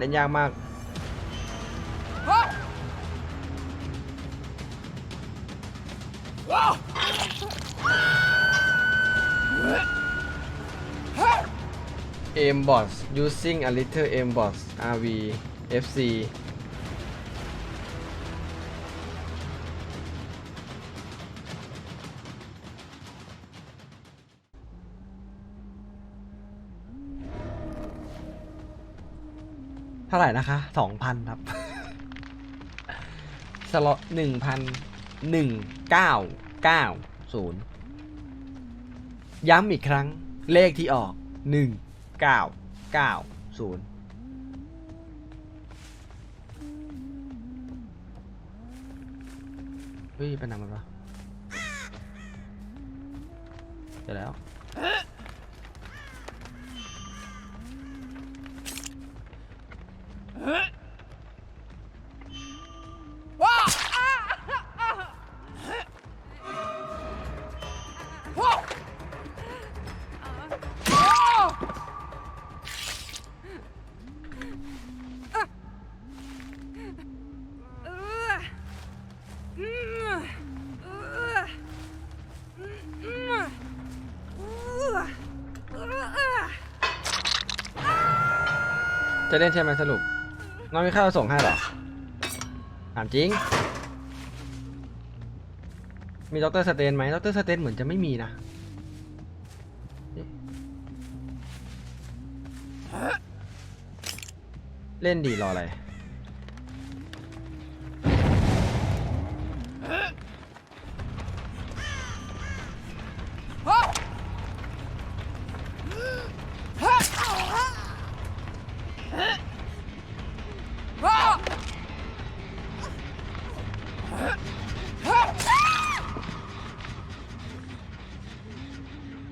เล่นยากมากเอมบอส using a little aim boss RV FC เท่าไหร่นะคะสองพันครับ สล็อตหนึ่งพันหนึ่งเก้าเก้าศูนย์ย้ำอีกครั้งเลขที่ออกหนึ่งเก้าเก้าศูนย์เฮ้ยไปไหนมันวะเจอแล้ว จะเล่นใช่ไหมสรุป น้องมีข้าวส่งให้เหรอถามจริง มีด็อกเตอร์สเตนไหมด็อกเตอร์สเตนเหมือนจะไม่มีนะเอ๊ะเล่นดีรออะไร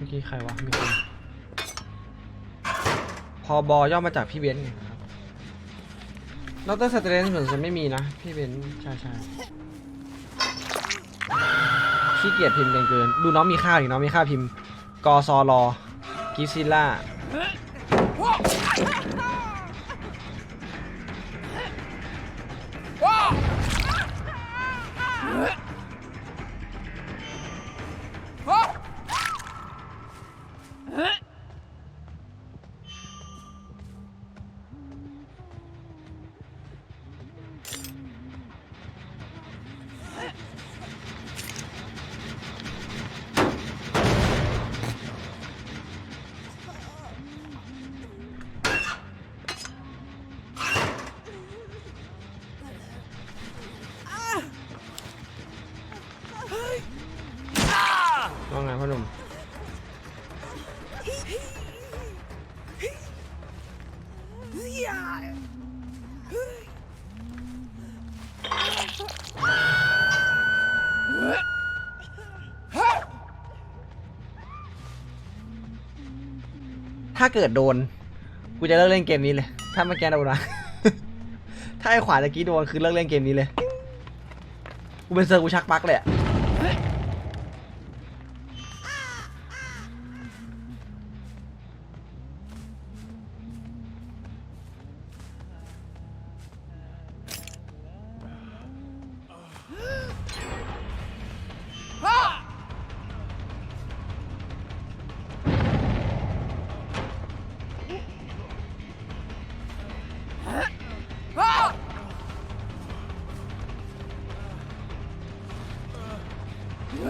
อกี้ใครวะมีคนพอบอย่อมาจากพี่เบนซ์ไงครับดรสเตรนเหมือนจะไม่มีนะ พี่เบนซ์ใช่ใช่ขี้เกียจพิมพ์กันเกิน ดูน้องมีข้าวอีกน้องมีข้าพิมพ์กซอรอกิซิล่า หนุ่มถ้าเกิดโดน กูจะเลิกเล่นเกมนี้เลย ถ้าเมื่อกี้โดนนะ ถ้าไอ้ขวาตะกี้โดนคือเลิกเล่นเกมนี้เลย กูเป็นเซอร์กูชักปักเลยอะ เอ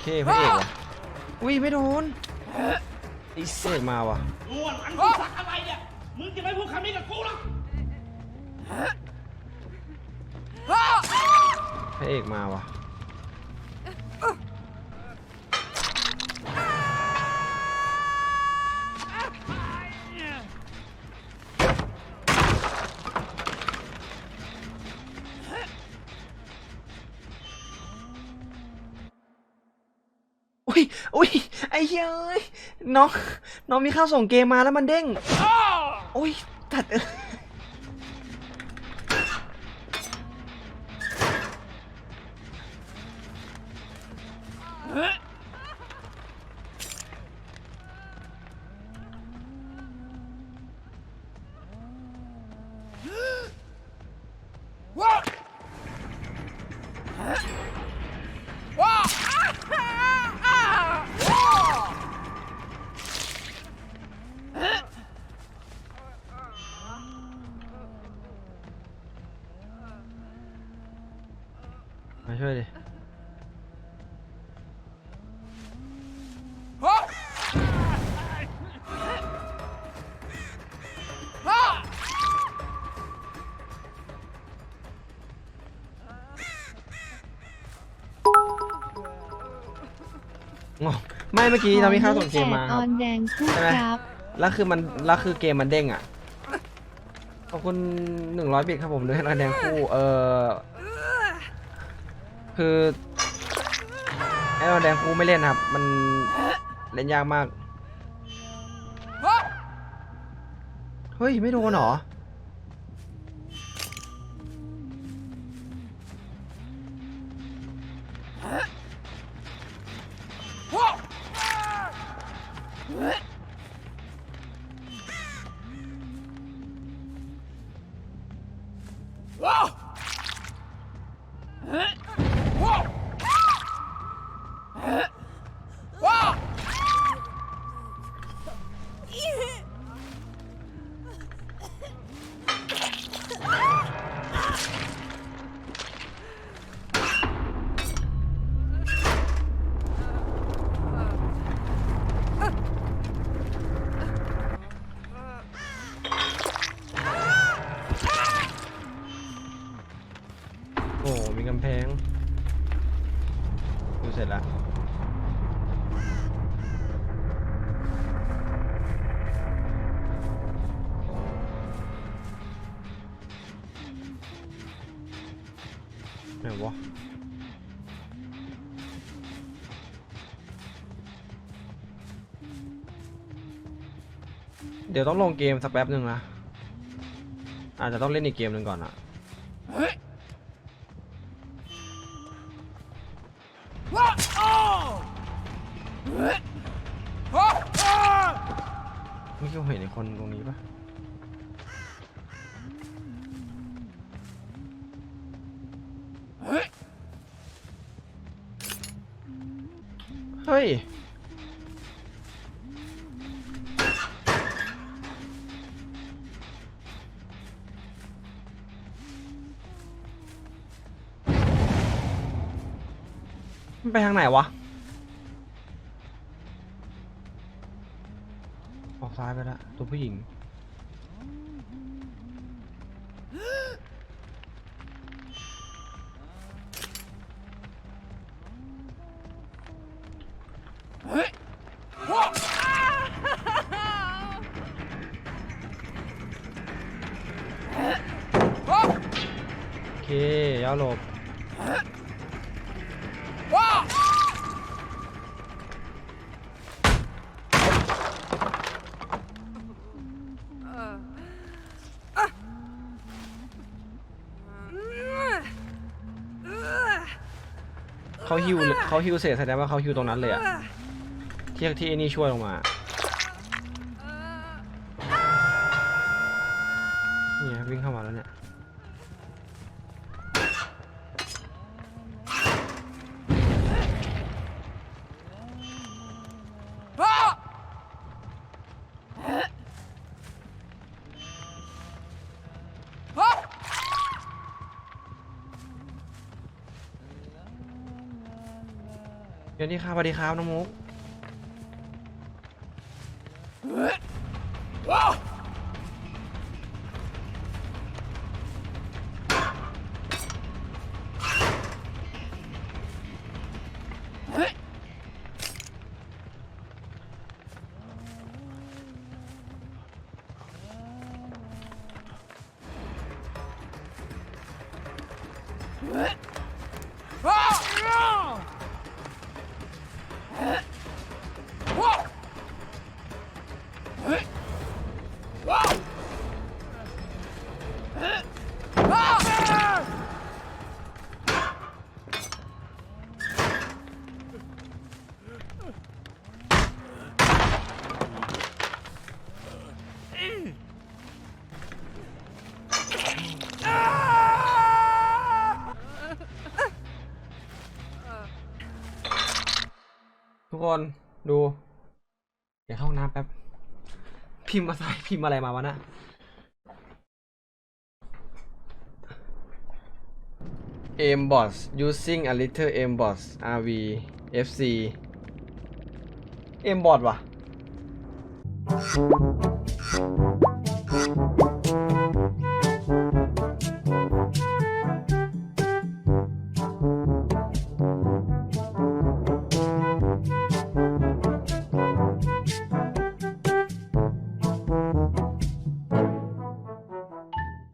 เคพระเอกวะอุ้ยไม่โดนไอีเสกมาว่ะล้วนอันกูสักอะไรเนี่ย มึงจะไม่พูดคำนี้กับกูหรอกพระเอกมาว่ะ อุ้ยอุ้ยไอ้เหี้ยเอ้ยน้องน้องมีข้าวส่งเกมมาแล้วมันเด้งโอ้ยตัดเอ้ย มาช่วยดิงงไม่เมื่อกี้เรามีค่าส่งเกมมาคอรับอนแดงคู่ใช่ไหมครับ แล้วคือมันแล้วคือเกมมันเด้งอะขอบคุณหนึ่งร้อยบิตครับผมด้วยรอยแดงคู่เออ คือไอ้รอแดงคูไม่เล่นครับ มันเล่นยากมาก เฮ้ย ไม่โดนหรอ ไหนวะเดี๋ยวต้องลงเกมสักแป๊บหนึ่งนะ อาจจะต้องเล่นอีกเกมหนึ่งก่อนอะนี่เขาเห็นไอ้คนตรงนี้ปะ มันไปทางไหนวะ ออกซ้ายไปแล้วตัวผู้หญิง ยาวหลบเขาฮิวเลยเขาฮิวเสร็จแสดงว่าเขาฮิวตรงนั้นเลยอะที่ที่ไอ้นี่ช่วยลงมาเนี่ยวิ่งเข้ามาแล้วเนี่ย เดี๋ยวนี้ครับสวัสดีครับน้องมุก กคนดูเดี๋ยวเข้าน้ำแป๊บพิมพ์อะไรพิมพ์อะไรมาวะนะ aim bots using a little aim bots rv fc aim bot ว่ะ